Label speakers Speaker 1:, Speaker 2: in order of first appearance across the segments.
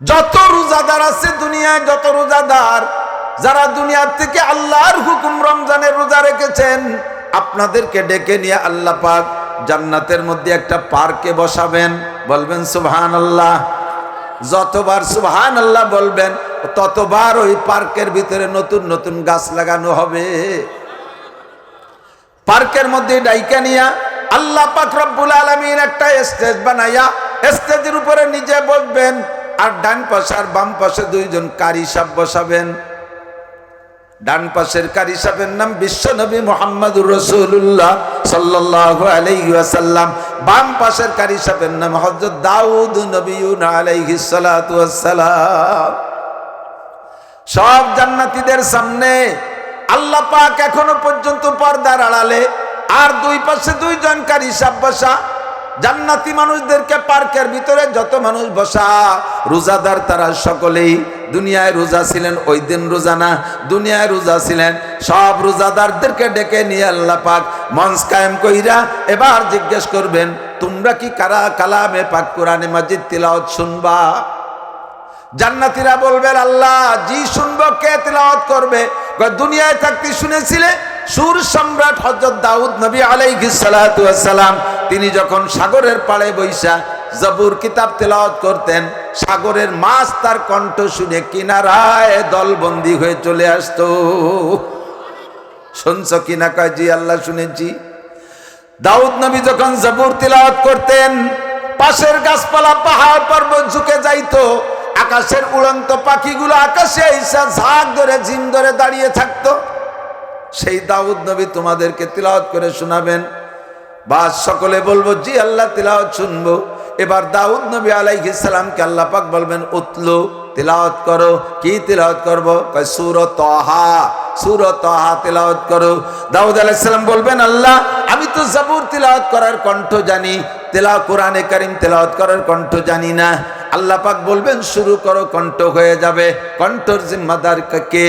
Speaker 1: যত রোজাদার আছে দুনিয়ায় যত রোজাদার, যারা দুনিয়ার থেকে আল্লাহর হুকুম রমজানের রোজা রেখেছেন, আপনাদেরকে ডেকে নিয়ে আল্লাহ পাক জান্নাতের মধ্যে একটা পার্কে বসাবেন। বলবেন সুবহান আল্লাহ যতবার সুবহান আল্লাহ বলবেন, ততবার ওই পার্কের ভিতরে নতুন নতুন গাছ লাগানো হবে। পার্কের মধ্যে ডাইকা নিয়া আল্লাহ পাক রব্বুল আলমিন একটা স্টেজ বানাইয়া স্টেজের উপরে নিজে বসবেন। আর ডান পাশে আর বাম পাশে দুইজন কারি সাপ বসাবেন। ডান পাশের কারি সাহেবের নাম বিশ্বনবী মোহাম্মদুর রসুল্লাহ সাল্লাহ আলাইসাল্লাম বাম পাশের কারি সাহেবের নাম হজরত দাউদ আলাইহিসালাম সব জান্নাতীদের সামনে আল্লাহ পাক এখনও পর্যন্ত পর্দার আড়ালে, আর দুই পাশে দুইজন কারি সাহেব বসা। জান্নাতি মানুষদেরকে পার্কের ভিতরে যত মানুষ বসা, রোজাদার তারা সকলেই দুনিয়ায় রোজা ছিলেন, ওই দিন রোজা না, দুনিয়ায় রোজা ছিলেন। সব রোজাদারদেরকে ডেকে নিয়ে আল্লাহ পাক মঞ্চ কায়েম কইরা এবার জিজ্ঞেস করবেন, তোমরা কি কারা কালামে পাক কোরআনে মাজিদ তিলাওয়াত শুনবা? জান্নাতীরা বলবেন, আল্লাহ, জি শুনব, কে তিলাওয়াত করবে? দুনিয়ায় থাকতে শুনেছিলে সুর সম্রাট হজরত দাউদ নবী ওয়াস সালাম তিনি যখন সাগরের পাড়ে বৈশা জবুর কিতাব তেলাওয়াত করতেন, সাগরের মাছ তার কণ্ঠ শুনে কিনারায় দলবন্দি হয়ে চলে আসতো। শুনছ কিনা কয়, জি আল্লাহ শুনেছি। দাউদ নবী যখন জবুর তিলাওয়াত করতেন, পাশের গাছপালা, পাহাড় পর্বত ঝুঁকে যাইতো, আকাশের উড়ন্ত পাখিগুলো আকাশে ঝাঁক ধরে, ঝিম ধরে দাঁড়িয়ে থাকতো। সেই দাউদ নবী তোমাদেরকে তিলাওয়াত করে শোনাবেন। বা সকলে বলব, জি আল্লাহ, তিলাওয়াত শুনব। এবার দাউদ নবী আলাইহিস সালামকে আল্লাহ পাক বলবেন, উতলু, তিলাওয়াত করো। কি তিলাওয়াত করব? সুর তহা সুর তহা তিলাওয়াত করো। দাউদ আলাইহিস সালাম বলবেন, আল্লাহ, আমি তো জাবুর তিলাওয়াত করার কণ্ঠ জানি, তেলা কোরআনে কারিম তেলাওয়াত করার কণ্ঠ জানি না। আল্লাহ পাক বলবেন, শুরু করো, কণ্ঠ হয়ে যাবে। কণ্ঠর জিম্মাদার কে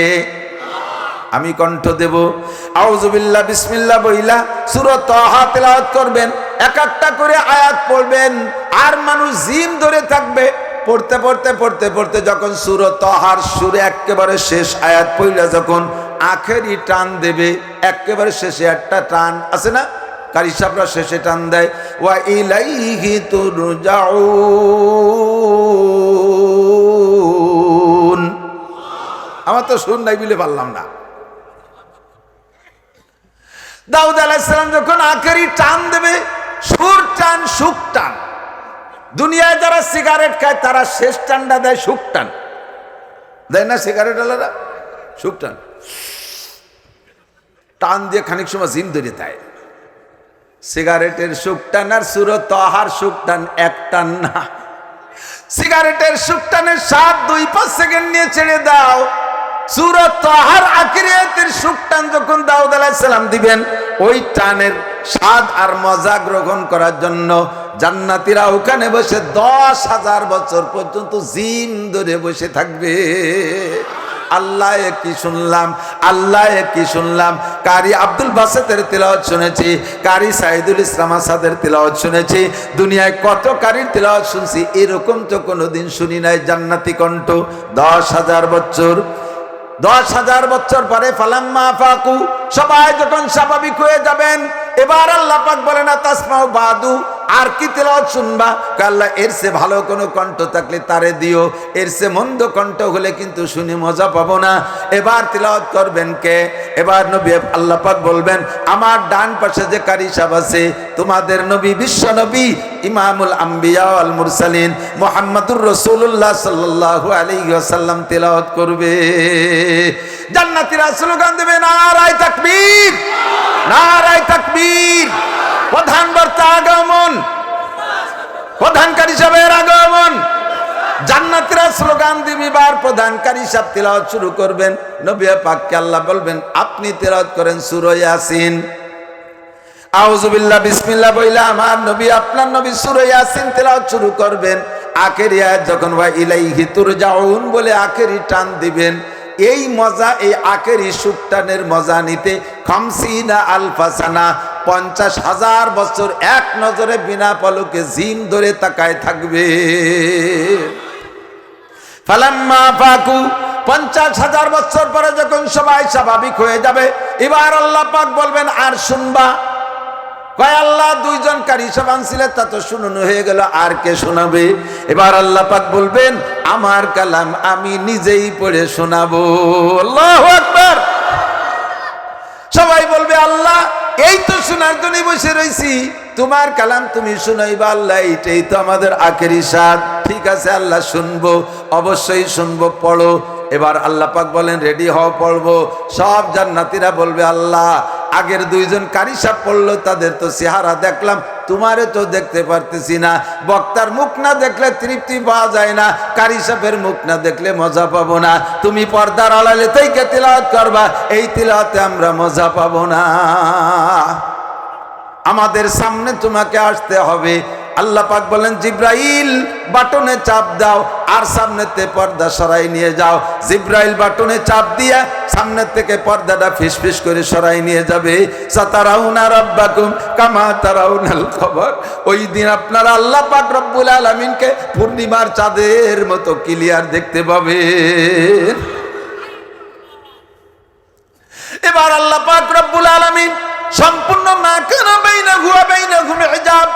Speaker 1: আমি কণ্ঠ দেব। আউজুবিল্লাহ বিসমিল্লাহ বইলা সুরত তহা তেলাওয়াত করবেন। এক একটা করে আয়াত পড়বেন। আর মানুষ জিম ধরে থাকবে। পড়তে পড়তে পড়তে পড়তে যখন সুরত তহার সুরে একেবারে শেষ আয়াত পইলা যখন আখেরই টান দেবে। একেবারে শেষে একটা টান, আছে না? কারি সাপরা শেষে টান দেয়। ওয়া ইলাইহি তুরজাউন। আমার তো সুর নাই বলে পারলাম না। দাউদ আলাইসালাম যখন আখেরি টান দেবে, সুর টান, সুখ টান। দুনিয়ায় যারা সিগারেট খায়, তারা শেষ টানটা দেয় সুখ টান। দেয় না সিগারেট আলাদা? সুখ টান। টান দিয়ে খানিক সময় জিম ধরে দেয়। সিগারেটের সুখ টান আর সুর তহার সুখ টান এক টান না। সিগারেটের সুখ টানের সাত দুই পাঁচ সেকেন্ড নিয়ে ছেড়ে দাও। সুরত তহার আকিরিয়াতের সুখ টান যখন দাউদ আলাইসালাম দিবেন, ওই টানের স্বাদ আর মজা গ্রহণ করার জন্য জান্নাতিরা ওখানে বসে দশ হাজার বছর পর্যন্ত জিম ধরে বসে থাকবে। আল্লাহ কি শুনলাম, আল্লাহ কি শুনলাম। কারি আব্দুল বাসেতের তিলাওয়াত শুনেছি, কারি সাইদুল ইসলাম আসাদের তিলাওয়াত শুনেছি, দুনিয়ায় কত কারির তিলাওয়াত শুনছি, এরকম তো কোনোদিন শুনি নাই। জান্নাতি কণ্ঠ দশ হাজার বছর দশ হাজার বছর পরে ফালাম্মা ফাকু, সবাই যখন স্বাভাবিক হয়ে যাবেন, এবার আল্লাহ পাক বলে না তাসমাও বাদু আর কি তেলাওয়াত শুনবা? আল্লাহ, এর সে ভালো কোনো কণ্ঠ থাকলে তারে দিও। এর সে মন্দ কণ্ঠ হলে কিন্তু শুনে মজা পাবো না। এবার তিলাওয়াত করবেন কে? এবার নবী আল্লাহ পাক বলবেন, আমার ডান পাশে যে কারি সাহেব আছে, তোমাদের নবী বিশ্ব নবী, ইমামুল আম্বিয়া আল মুরসালিন, মোহাম্মদুর রসুল্লাহ সাল্লাল্লাহু আলাইহি ওয়াসাল্লাম তেলাওয়াত করবে। জান্নাতীরা স্লোগান দেবে, নারায় তাকবীর নারায় তাকবীর। প্রধান বার্তা আগমন। প্রধানকারী সাহেবের আগমন। জান্নাতীরা স্লোগান দিবিবার প্রধানকারী সাহেব তেলাওয়াত শুরু করবেন। নবী পাককে আল্লাহ বলবেন, আপনি তেলাওয়াত করেন সূরা ইয়াসিন। আউজুবিল্লাহ বিসমিল্লাহ বইলা আমার নবী, আপনার নবী সূরা ইয়াসিন তেলাওয়াত শুরু করবেন। আখেরি আয়াত যখন, ওয়া ইলাইহি তুরজাউন বলে আখেরি টান দিবেন। এই মজা, এই আখেরি সুকটানের মজা নিতে খামসিনা আলফাসানা পঞ্চাশ হাজার বছর এক নজরে বিনা পলকে জিম ধরে তাকায় থাকবে। ফালাম্মা ফাকু, পঞ্চাশ হাজার বছর পরে যখন সবাই স্বাভাবিক হয়ে যাবে, এবার আল্লাহ পাক বলবেন, আর শুনবা দুইজন আনছিলেন তা তো শুনানো হয়ে গেল, আর কে শোনাবে? এবার বলবেন, আমার কালাম আমি নিজেই শোনাবো। আল্লাহ সবাই বলবে, আল্লাহ, এই তো শোনার জন্য বসে রয়েছি তোমার কালাম তুমি শুনাইবা, আল্লাহ, এইটাই তো আমাদের আখেরি স্বাদ ঠিক আছে, আল্লাহ, শুনব, অবশ্যই শুনব, পড়ো। এবার আল্লাহ পাক বলেন, রেডি হও, পড়ব। সব জান্নাতিরা বলবে, আল্লাহ আগের দুইজন কারিসা পড়ল, তাদের তো চেহারা দেখলাম, তোমারে তো দেখতে পারতেছি না। বক্তার মুখ না দেখলে তৃপ্তি পাওয়া যায় না, কারি সাপের মুখ না দেখলে মজা পাবো না। তুমি পর্দার আড়ালে থেকে তিলাত করবা, এই তিলাতে আমরা মজা পাবো না। আমাদের সামনে তোমাকে আসতে হবে আল্লাহ পাক বলেন, জিব্রাইল বাটনে চাপ দাও আর সামনেতে পর্দা সরাই নিয়ে যাও। জিব্রাইল বাটনে চাপ দিয়ে সামনের থেকে পর্দাটা ফিসফিস করে সরাই নিয়ে যাবে। সাতারাউনা কামা তারাউনাল খবর। ওই দিন আপনারা আল্লাহ পাক রব্বুল আলামিনকে পূর্ণিমার চাঁদের মতো ক্লিয়ার দেখতে পাবেন। এবার আল্লাহ পাক রব্বুল আলামিন সম্পূর্ণ মা কেন বাইনা ঘুয়া বাইনা ঘুমে হিজাব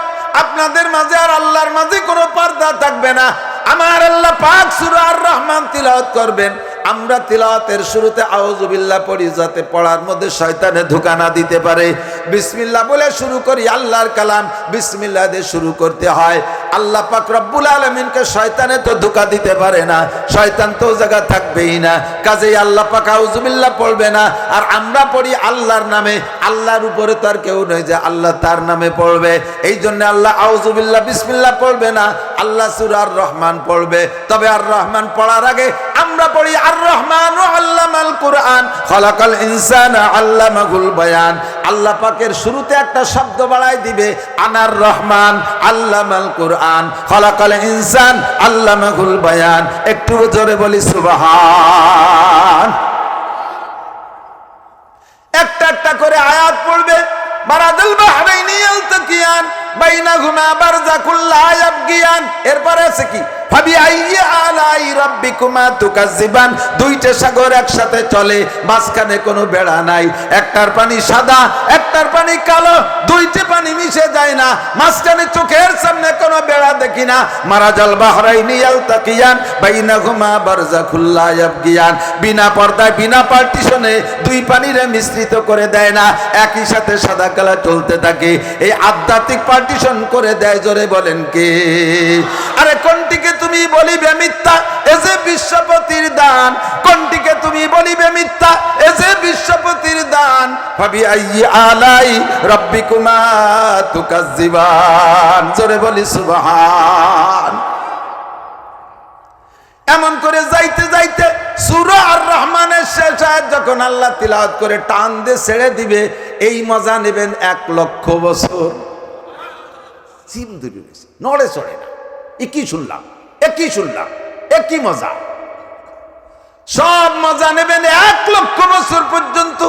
Speaker 1: আপনাদের মাঝে আর আল্লাহর মাঝে কোনো পর্দা থাকবে না। আমার আল্লাহ পাক সুরা আর রহমান তিলাওয়াত করবেন। আমরা তিলাওয়াতের শুরুতে আউযুবিল্লাহ পড়ি, যাতে পড়ার মধ্যে শয়তানে ধোকা না দিতে পারে। বিসমিল্লাহ বলে শুরু করি, আল্লাহর কালাম। বিসমিল্লাহ দিয়ে শুরু করতে হয়। আল্লাহ পাক রব্বুল আলমিনকে শয়তানে তো ধোকা দিতে পারে না, শয়তান তো জায়গা থাকবেই না। কাজেই আল্লাহ পাক আউজুবিল্লাহ পড়বে না। আর আমরা পড়ি আল্লাহর নামে। আল্লাহর উপরে তো আর কেউ নয় যে আল্লাহ তার নামে পড়বে। এই জন্য আল্লাহ আউজুবিল্লাহ বিসমিল্লাহ পড়বে না। আল্লাহ সুর আর রহমান পড়বে। তবে আর রহমান পড়ার আগে আমরা পড়ি আর রহমান আল্লামাল কুরআন, খলাকাল ইনসান আল্লামাহুল বায়ান। আল্লাহ পাকের শুরুতে একটা শব্দ বাড়াই দিবে, আনার রহমান আল্লামাল কুরআন, খলাকাল ইনসান আল্লামাহুল বায়ান। একটু জোরে বলি, সুবহান। একটা একটা করে আয়াত পড়বে মারাদুল বাহরাইনি ইয়ালতাকিয়ান বাইনাহুমা বারজাকুল ইয়াবগিয়ান। এরপরে আছে কি? দুইটা সাগর একসাথে চলে, মাঝখানে কোনো বেড়া নাই। একটার পানি সাদা, একটার পানি কালো, দুইটা পানি মিশে যায় না। মাঝখানে চোখের সামনে কোনো বেড়া দেখি না। মারাজাল বাহরাইনি ইয়ালতাকিয়ান বাইনাহুমা বারজাকুল লা ইয়াবগিয়ান। বিনা পর্দায়, বিনা পার্টিশনে দুই পানিরে মিশ্রিত করে দেয় না। একই সাথে সাদা কালা চলতে থাকে। এই আধ্যাত্মিক পার্টিশন করে দেয় জোরে বলেন কে? আরে কোনটিকে তুমি বলিবে মিথ্যা, এ যে বিশ্বপতির দান। কোনটিকে তুমি বলিবে মিথ্যা, এ যে বিশ্বপতির দান। ভাবি আইয়ি আলাই রব্বিকুমা তুকাজ্জিবান। জোরে বলি সুবহান। এমন করে যাইতে যাইতে সুরা আর রহমানের শেষ আয়াত যখন আল্লাহ তিলাওয়াত করে টান দিয়ে ছেড়ে দিবে, এই মজা নেবেন এক লক্ষ বছর। জিম ধরে নড়ে চড়ে না। এ কি শুনলাম? এ কি শুনলাম এ কি মজা। সব মজা নেবেন এক লক্ষ বছর পর্যন্ত।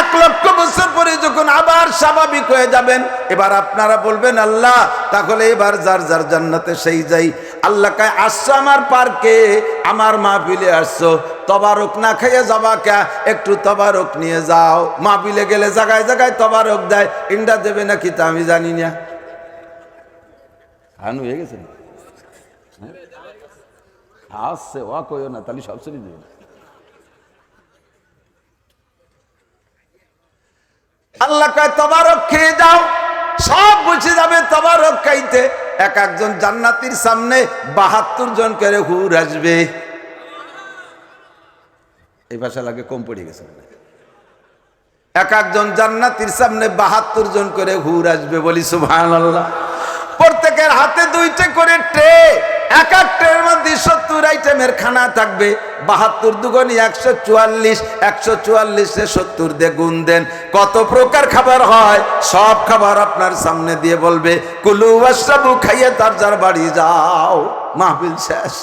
Speaker 1: এক লক্ষ বছর পরে যখন আবার স্বাভাবিক হয়ে যাবেন, এবার আপনারা বলবেন, আল্লাহ, তাহলে এবার যার যার জান্নাতে সেই যাই। আল্লাহ কায়, আসছো আমার পার্কে, আমার মাহফিলে আসছো। তবারক না খাইয়ে যাবা কে? একটু তবারক নিয়ে যাও। মাহফিলে গেলে জায়গায় জায়গায় তবারক দেয়। ইন্ডা দেবে নাকি তা আমি জানি না। হানু হয়ে গেছে? না? হ্যাঁ? আসছে ও কইও না, তাহলে সব শুনি দেবে আল্লাহ কয় তবারক খেয়ে যাও সব বুঝে যাবে তবারক খাইতে এক একজন জান্নাতির সামনে বাহাত্তর জন করে হুর আসবে। এই ভাষা লাগে কম পড়ে গেছে এক একজন জান্নাতির সামনে বাহাত্তর জন করে হুর আসবে বলি সুভান আল্লাহ প্রত্যেকের হাতে দুইটা করে ট্রে। এক এক ট্রের মধ্যে সত্তর আইটেমের খানা থাকবে। বাহাত্তর দুগুনি একশো চুয়াল্লিশ, একশো চুয়াল্লিশে সত্তর দিয়ে গুণ দেন। কত প্রকার খাবার হয়? সব খাবার আপনার সামনে দিয়ে বলবে, কুলু ওয়াশরাবু খাইয়ে তার যার বাড়ি যাও। মাহবিল শেষ।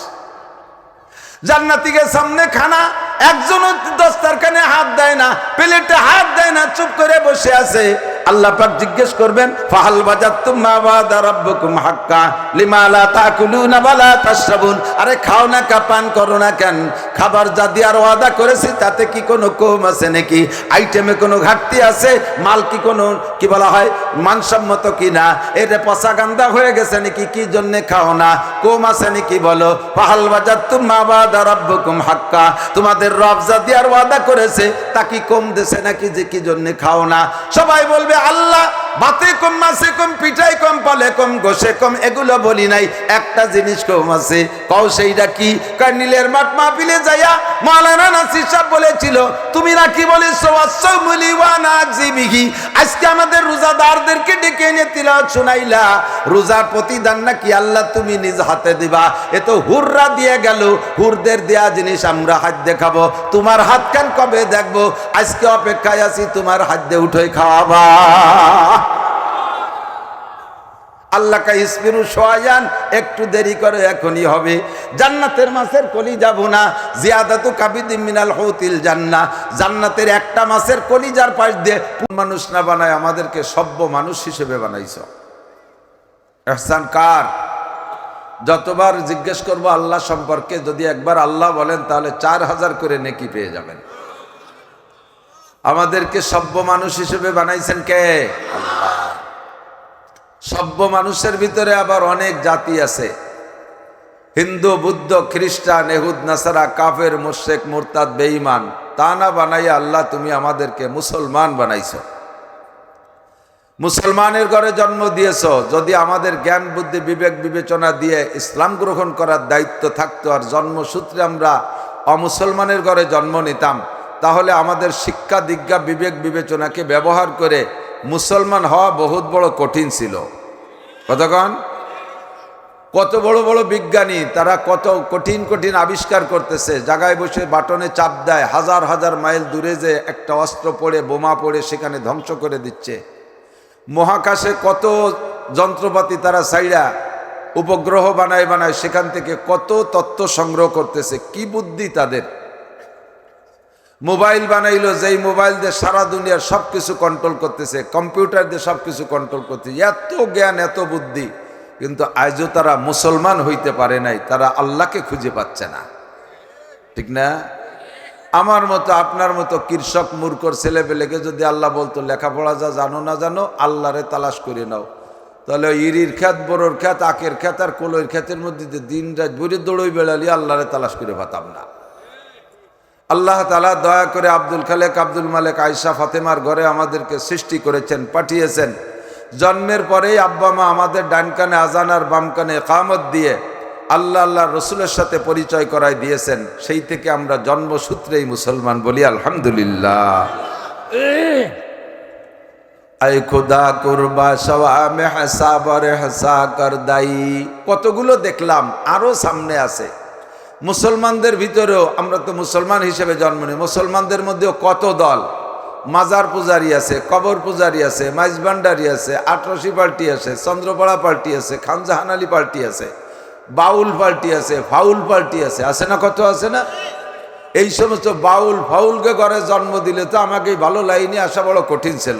Speaker 1: জান্নাতিকে সামনে খানা, একজনও দস্তারখানে হাত দেয় না, প্লেটে হাত দেয় না, চুপ করে বসে আছে। আল্লাহ পাক জিজ্ঞেস করবেন, ফাহাল বাজাতুম মা ওয়াদা রাব্বুকুম হাক্কা? লিমা লা তাকুলুনা ওয়ালা তাশরাবুন? আরে খাও না কা পান করো না কেন? খাবার যা দেওয়ার ওয়াদা করেছি, তাতে কি কোনো কম আছে নাকি? আইটেমে কোনো ঘাটতি আছে? মাল কি কোনো, কি বলা হয়, মানসম্মত কি না? এর পচা গান্দা হয়ে গেছে নাকি? কি জন্য খাও না? কম আছে নাকি বলো? পাহাল বাজার তুম ওয়াদা রাব্বুকুম হাক্কা? তোমাদের রব যা দেওয়ার ওয়াদা করেছে, তা কি কম দেছে নাকি যে কি জন্য খাও না? সবাই বলবে আল্লাহ বাতে কম মাসে কম পিঠাই কম, পালে কম গোসে কম, এগুলো বলি নাই। একটা জিনিস কম আছে। কও সেইটা কি? নীলের মাঠ মাহফিলে যাইয়া মাওলানা নাসির সাহেব বলেছিল, তুমি নাকি বলেছ আজকে আমাদের রোজাদারদেরকে ডেকে এনে তিলাওয়াত শুনাইলা। রোজার প্রতিদান নাকি আল্লাহ তুমি নিজ হাতে দিবা? এ তো হুররা দিয়ে গেল। হুরদের দেয়া জিনিস আমরা হাত দেখাবো। তোমার হাত কেন কবে দেখব? আজকে অপেক্ষায় আছি, তোমার হাত দিয়ে উঠোই খাওয়াবা। আল্লাহ কা ইসমিরু সোয়াজান একটু দেরি করে এখনই হবে। জান্নাতের মাছের কলি যাব না জিয়াদাতু কাবিদি মিনাল হৌতিল জান্না। জান্নাতের একটা মাছের কলিজার পাশ দিয়ে মানুষ না বানায়, আমাদেরকে সভ্য মানুষ হিসেবে বানাইছ। এহসান কার? যতবার জিজ্ঞেস করব আল্লাহ সম্পর্কে, যদি একবার আল্লাহ বলেন, তাহলে চার হাজার করে নেকি পেয়ে যাবেন। আমাদেরকে সভ্য মানুষ হিসেবে বানাইছেন কে? আল্লাহ সভ্য মানুষের ভিতরে আবার অনেক জাতি আছে। হিন্দু, বুদ্ধ, খ্রিস্টান, এহুদ, নাসারা, কাফের মুশেক মুরতাদ, বেঈমান, তা না বানাইয়া আল্লাহ তুমি আমাদেরকে মুসলমান বানাইছ। মুসলমানের ঘরে জন্ম দিয়েছ, যদি আমাদের জ্ঞান, বুদ্ধি, বিবেক, বিবেচনা দিয়ে ইসলাম গ্রহণ করার দায়িত্ব থাকতো আর জন্মসূত্রে আমরা অমুসলমানের ঘরে জন্ম নিতাম, তাহলে আমাদের শিক্ষা দীক্ষা বিবেক, বিবেচনাকে ব্যবহার করে মুসলমান হওয়া বহুত বড় কঠিন ছিল। কতক্ষণ কত বড় বড় বিজ্ঞানী, তারা কত কঠিন কঠিন আবিষ্কার করতেছে। জায়গায় বসে বাটনে চাপ দেয়, হাজার হাজার মাইল দূরে যে একটা অস্ত্র পড়ে, বোমা পড়ে, সেখানে ধ্বংস করে দিচ্ছে। মহাকাশে কত যন্ত্রপাতি তারা সাইরা উপগ্রহ বানায় বানায়, সেখান থেকে কত তথ্য সংগ্রহ করতেছে। কি বুদ্ধি তাদের? মোবাইল বানাইলো, যেই মোবাইল দিয়ে সারা দুনিয়ার সব কিছু কন্ট্রোল করতেছে কম্পিউটার দিয়ে সব কিছু কন্ট্রোল করতেছে, এত জ্ঞান, এত বুদ্ধি, কিন্তু আজও তারা মুসলমান হইতে পারে নাই, তারা আল্লাহকে খুঁজে পাচ্ছে না। ঠিক না? আমার মতো, আপনার মতো কৃষক, মূর্খর ছেলেপেলেকে যদি আল্লাহ বলতো, লেখাপড়া যা জানো না জানো, আল্লাহরে তালাশ করে নাও। তাহলে ইরির খ্যাত বড়োর খ্যাত আখের খ্যাত আর কলইর খ্যাতের মধ্যে দিন রাত বইরে দৌড়ই বেড়ালি, আল্লাহরে তালাশ করে পাতাম না। আল্লাহ তালা দয়া করে আব্দুল খালেক, আব্দুল মালেক আয়সা ফাতেমার ঘরে আমাদেরকে সৃষ্টি করেছেন, পাঠিয়েছেন। জন্মের পরেই আব্বা মা আমাদের ডান কানে, আজান আর বাম কানে কামত দিয়ে আল্লাহ আল্লাহ রসুলের সাথে পরিচয় করাই দিয়েছেন। সেই থেকে আমরা জন্মসূত্রেই মুসলমান বলি, আলহামদুলিল্লাহ। আই কতগুলো দেখলাম, আরও সামনে আছে। মুসলমানদের ভিতরেও আমরা তো মুসলমান হিসেবে জন্ম নিই। মুসলমানদের মধ্যেও কত দল? মাজার পূজারি আছে, কবর পূজারি আছে মাইজবান্ডারি আছে আটরসি পার্টি আছে, চন্দ্রপাড়া পার্টি আছে, খানজাহান আলী পার্টি আছে, বাউল পার্টি আছে, ফাউল পার্টি আছে। আছে না কত আছে না? এই সমস্ত বাউল ফাউলকে ঘরে জন্ম দিলে তো আমাকে ভালো লাইনে আসা বড় কঠিন ছিল।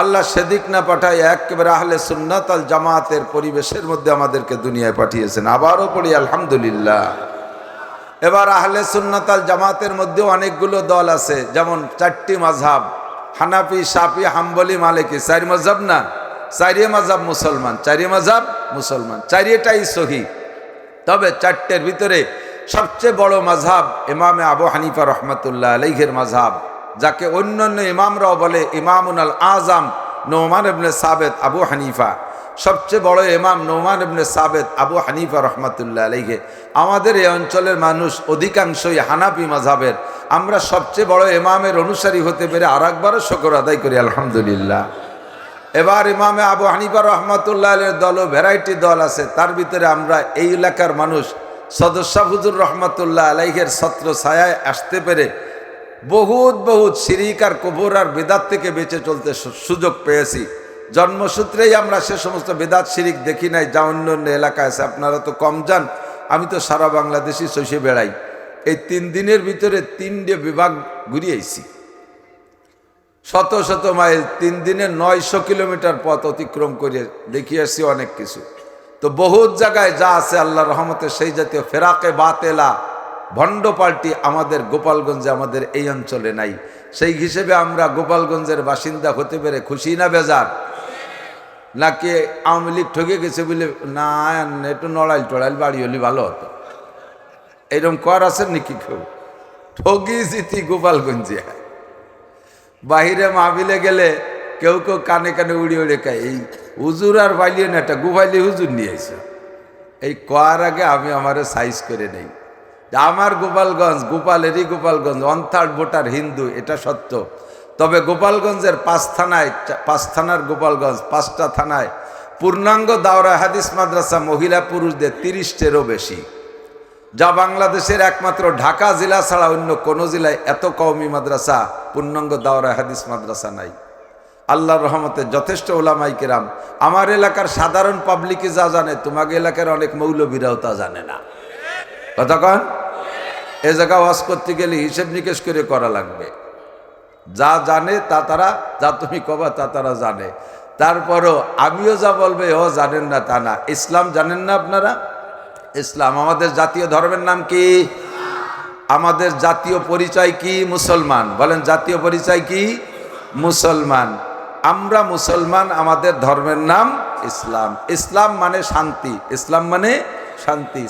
Speaker 1: আল্লাহ সেদিক না পাঠায় একেবারে আহলে সুন্নাত আল জামাতের পরিবেশের মধ্যে আমাদেরকে দুনিয়ায় পাঠিয়েছেন। আবারও পড়ি, আলহামদুলিল্লাহ। এবার আহলে সুন্নাতাল জামাতের মধ্যেও অনেকগুলো দল আছে, যেমন চারটি মাঝহাব হানাফি সাফি হাম্বলি, মালিকি। চারি মজাব না চারিয়ে মাঝাব মুসলমান চারিয়ে মাঝাব মুসলমান চারিয়েটাই সহি। তবে চারটের ভিতরে সবচেয়ে বড় মাঝহাব ইমামে আবু হানিফা রহমতুল্লাহ আলহের মাঝহাব যাকে অন্যান্য ইমামরাও বলে ইমামুন আল আজম নোমান সাবেদ আবু হানিফা। সবচেয়ে বড় ইমাম নোমান ইবনে সাবেদ আবু হানিফা রহমতুল্লাহ আলাইহে। আমাদের এই অঞ্চলের মানুষ অধিকাংশই হানাফি মাঝাবের আমরা সবচেয়ে বড় ইমামের অনুসারী হতে পেরে আর একবারও শকর আদায় করি, আলহামদুলিল্লাহ। এবার ইমামে আবু হানিফা রহমতুল্লাহ আলের দলও ভ্যারাইটি দল আছে, তার ভিতরে আমরা এই এলাকার মানুষ সদস্য হুজুর রহমতুল্লাহ আলাইহের ছত্র ছায়ায় আসতে পেরে বহুত বহুত সিরিক আর কবর আর বেদাত থেকে বেঁচে চলতে সুযোগ পেয়েছি। জন্মসূত্রেই আমরা সে সমস্ত বেদাত শিরিক দেখি নাই, যা অন্য অন্য এলাকায় আছে। আপনারা তো কম যান, আমি তো সারা বাংলাদেশি শৈশে বেড়াই। এই তিন দিনের ভিতরে তিনটে বিভাগ ঘুরিয়েছি শত শত মাইল, তিন দিনে নয়শো কিলোমিটার পথ অতিক্রম করে দেখিয়েছি অনেক কিছু। তো বহুত জায়গায় যা আছে আল্লাহ রহমতে, সেই জাতীয় ফেরাকে বাতেলা, ভণ্ড পাল্টি আমাদের গোপালগঞ্জে, আমাদের এই অঞ্চলে নাই। সেই হিসেবে আমরা গোপালগঞ্জের বাসিন্দা হতে পেরে খুশি না, বেজার। নাকি আওয়ামী লীগ ঠকে গেছে বলে, না একটু নড়াইল টড়াইল বাড়ি হলি ভালো হতো। এরকম কর আছেন নাকি কেউ? ঠগি জিতি গোপালগঞ্জে। বাহিরে মাহবিলে গেলে কেউ কেউ কানে কানে উড়ি উড়ে খায় এই হুজুর আর বাইলিয়ে না, একটা গুবাইলি হুজুর নিয়ে এসে এই কয়ার আগে আমি আমার সাইজ করে নেই। আমার Gopalganj, গোপালেরই Gopalganj one third voter Hindu, এটা সত্য। তবে গোপালগঞ্জের পাঁচ থানায়, পাঁচ থানার গোপালগঞ্জ, পাঁচটা থানায় পূর্ণাঙ্গ দাওরা হাদিস মাদ্রাসা মহিলা পুরুষদের তিরিশটেরও বেশি। যা বাংলাদেশের একমাত্র ঢাকা জেলা ছাড়া অন্য কোনো জেলায় এত কওমি মাদ্রাসা, পূর্ণাঙ্গ দাওরা হাদিস মাদ্রাসা নাই। আল্লাহর রহমতে যথেষ্ট ওলামাই কেরাম। আমার এলাকার সাধারণ পাবলিকে যা জানে, তোমাকে এলাকার অনেক মৌলবীরাও তা জানে না। কতক্ষণ এ জায়গা ওয়াজ করতে গেলে হিসেব নিকেশ করে করা লাগবে। যা জানে তা তারা, যা তুমি কবা তা তারা জানে। তারপরও আমিও যা বলবে ও জানেন না তা না। ইসলাম জানেন না আপনারা? ইসলাম, আমাদের জাতীয় ধর্মের নাম কি? আমাদের জাতীয় পরিচয় কি? মুসলমান। বলেন, জাতীয় পরিচয় কি? মুসলমান। আমরা মুসলমান, আমাদের ধর্মের নাম ইসলাম। ইসলাম মানে শান্তি। ইসলাম মানে শান্তি।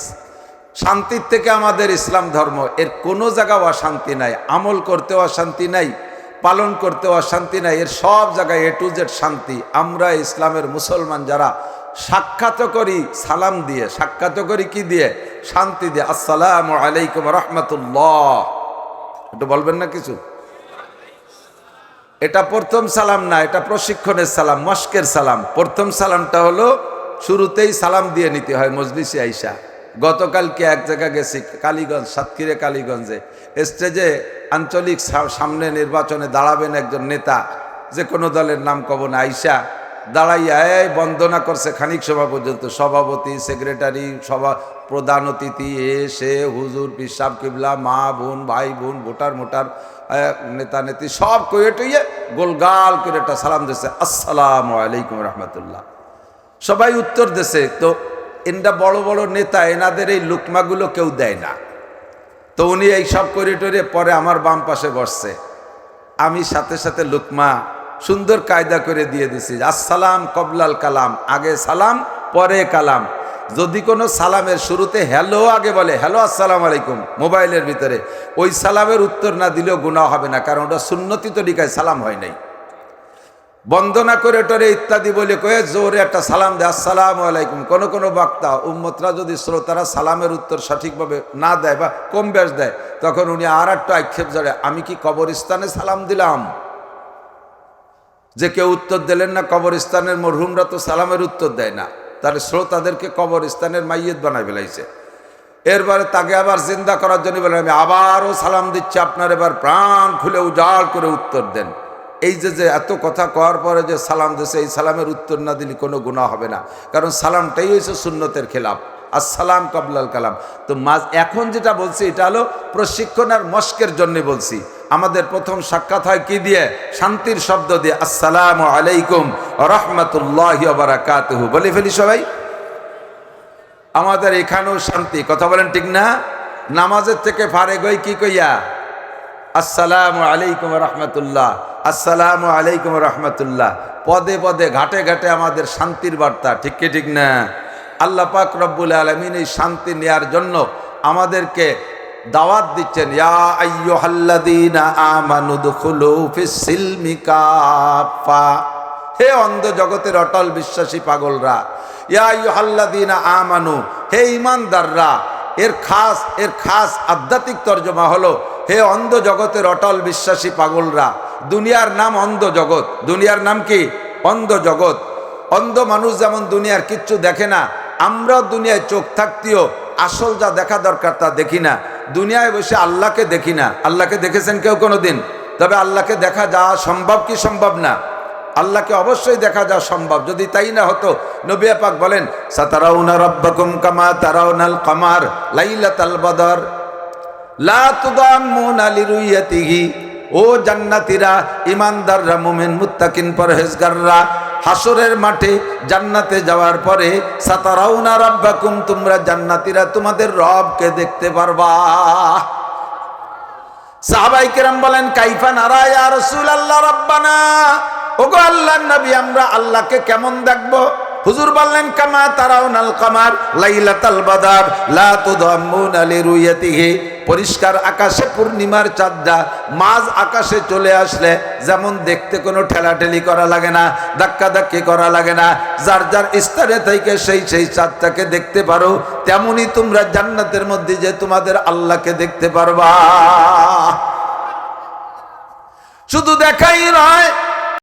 Speaker 1: শান্তির থেকে আমাদের ইসলাম ধর্ম। এর কোনো জায়গাও অশান্তি নাই। আমল করতেও অশান্তি নাই। পালন করতে অশান্তি নাই। এর সব জায়গায় এ টু জেড শান্তি। আমরা ইসলামের মুসলমান যারা, সাক্ষাৎ করি, সালাম দিয়ে। সাক্ষাৎ করি কি দিয়ে? শান্তি দিয়ে। আসসালাম আলাইকুম রহমতুল্লাহ। একটু বলবেন না কিছু? এটা প্রথম সালাম না, এটা প্রশিক্ষণের সালাম, মস্কের সালাম। প্রথম সালামটা হলো, শুরুতেই সালাম দিয়ে নিতে হয় মজলিসে আইসা। গতকালকে এক জায়গা গেছি, কালীগঞ্জ, সাতক্ষীরে কালীগঞ্জে। স্টেজে আঞ্চলিক সামনে নির্বাচনে দাঁড়াবেন একজন নেতা, যে কোনো দলের নাম কব না, আইসা দাঁড়াইয়া, এই বন্দনা করছে খানিক সভা পর্যন্ত, সভাপতি, সেক্রেটারি, সভা প্রধান অতিথি এ সে হুজুর, পিসাব, কিবলা, মা বোন, ভাই বোন, ভোটার মোটার নেতা, নেত্রী, সব কয়ে টইয়ে গোলগাল করে একটা সালাম দিচ্ছে আসসালামু আলাইকুম রহমতুল্লাহ। সবাই উত্তর দেশে তো এনরা বড় বড় নেতা, এনাদের এই লুকমাগুলো কেউ দেয় না। তো উনি এই সব করে টরে পরে আমার বাম পাশে বসছে। আমি সাথে সাথে লুকমা সুন্দর কায়দা করে দিয়ে দিছি, আসসালাম কবলাল কালাম, আগে সালাম, পরে কালাম। যদি কোনো সালামের শুরুতে হ্যালো আগে বলে, হ্যালো, আসসালাম আলাইকুম মোবাইলের ভিতরে, ওই সালামের উত্তর না দিলেও গুণা হবে না, কারণ ওটা সুন্নতি তরিকায় সালাম হয় নাই। বন্দনা করে টরে ইত্যাদি বলে কয়ে, জোরে একটা সালাম দেয়, আসসালাম আলাইকুম। কোন কোন বক্তা, উম্মতরা যদি শ্রোতারা সালামের উত্তর সঠিকভাবে না দেয় বা কম ব্যাস দেয়, তখন উনি আর একটা আক্ষেপ জড়ে আমি কি কবরস্থানে সালাম দিলাম? যে কেউ উত্তর দিলেন না, কবরস্থানের মরহুমরা তো সালামের উত্তর দেয় না। তাহলে শ্রোতাদেরকে কবরস্থানের মাইয়েত বানায় ফেলাইছে। এরপরে তাকে আবার জিন্দা করার জন্য বলে, আমি আবারও সালাম দিচ্ছি, আপনার এবার প্রাণ খুলে উজাড় করে উত্তর দেন। এই যে যে এত কথা কওয়ার পরে যে সালাম দিছে, এই সালামের উত্তর না দিলে কোনো গুণা হবে না। কারণ সালামটাই হয়েছে সুন্নতের খেলাফ। আসসালাম কবলাল কালাম। তো মাঝ, এখন যেটা বলছি, এটা হলো প্রশিক্ষণ আর মস্কের জন্যে বলছি। আমাদের প্রথম সাক্ষাৎ হয় কি দিয়ে? শান্তির শব্দ দিয়ে, আসসালামু আলাইকুম রহমতুল্লাহ বারাকাতুহু। বলে ফেলি সবাই। আমাদের এখানেও শান্তি। কথা বলেন ঠিক না? নামাজের থেকে ফারে গই কি কইয়া? আসসালামু আলাইকুম রহমতুল্লাহ, আসসালামু আলাইকুম রহমতুল্লাহ। পদে পদে, ঘাটে ঘাটে আমাদের শান্তির বার্তা, ঠিক কি ঠিক না? আল্লাহ পাক রব্বুল আলমিন এই শান্তি নেয়ার জন্য আমাদেরকে দাওয়াত দিচ্ছেন হে অন্ধ জগতের অটল বিশ্বাসী পাগলরা, ইয়া আইয়ুহাল্লাযীনা আমানু, হে ঈমানদাররা এর খাস এর খাস আধ্যাত্মিক তর্জমা হলো, হে অন্ধ জগতের অটল বিশ্বাসী পাগলরা, দুনিয়ার নাম অন্ধ জগৎ। দুনিয়ার নাম কি? অন্ধ জগৎ। অন্ধ মানুষ যেমন দুনিয়ার কিচ্ছু দেখে না, আমরাও দুনিয়ায় চোখ থাকতেও আসল যা দেখা দরকার তা দেখি না। দুনিয়ায় বসে আল্লাহকে দেখি না। আল্লাহকে দেখেছেন কেউ কোনো দিন তবে আল্লাহকে দেখা যাওয়া সম্ভব কি সম্ভব না? আল্লাহকে অবশ্যই দেখা যাওয়া সম্ভব। যদি তাই না হতো, নবী পাক বলেন, সাতারাউনা রব্বাকুম কামা তারাউনাল কামার লাইলাতাল বদর। লা ও জান্নাতিরা ইমানদাররা মুমিন, মুত্তাকিন, পরহেজগাররা হাসরের মাঠে জান্নাতে যাওয়ার পরে, সাতারাউনা রাব্বাকুম, তোমরা জান্নাতিরা, তোমাদের রবকে দেখতে পারবা। সাহাবাই কেরাম বলেন, কাইফা নারা ইয়া রাসূল আল্লাহ রাব্বানা। ওগো আল্লাহ নবী, আমরা আল্লাহকে কেমন দেখব? হুজুর বললেন, কামা তারাউনাল কামার, লাইলাতাল বাদার, লা লিরুয়াতিহি পরিষ্কার আকাশে পূর্ণিমার চাঁদটা, মাঝ আকাশে চলে আসলে যেমন দেখতে কোনো ঠেলাঠেলি করা লাগে না, ধাক্কা ধাক্কি করা লাগে না, যার যার স্থানে থেকে সেই সেই চাঁদটাকে দেখতে পারো, তেমনি তোমরা জান্নাতের মধ্যে যে তোমাদের আল্লাহকে দেখতে পারবা। শুধু দেখাই নয়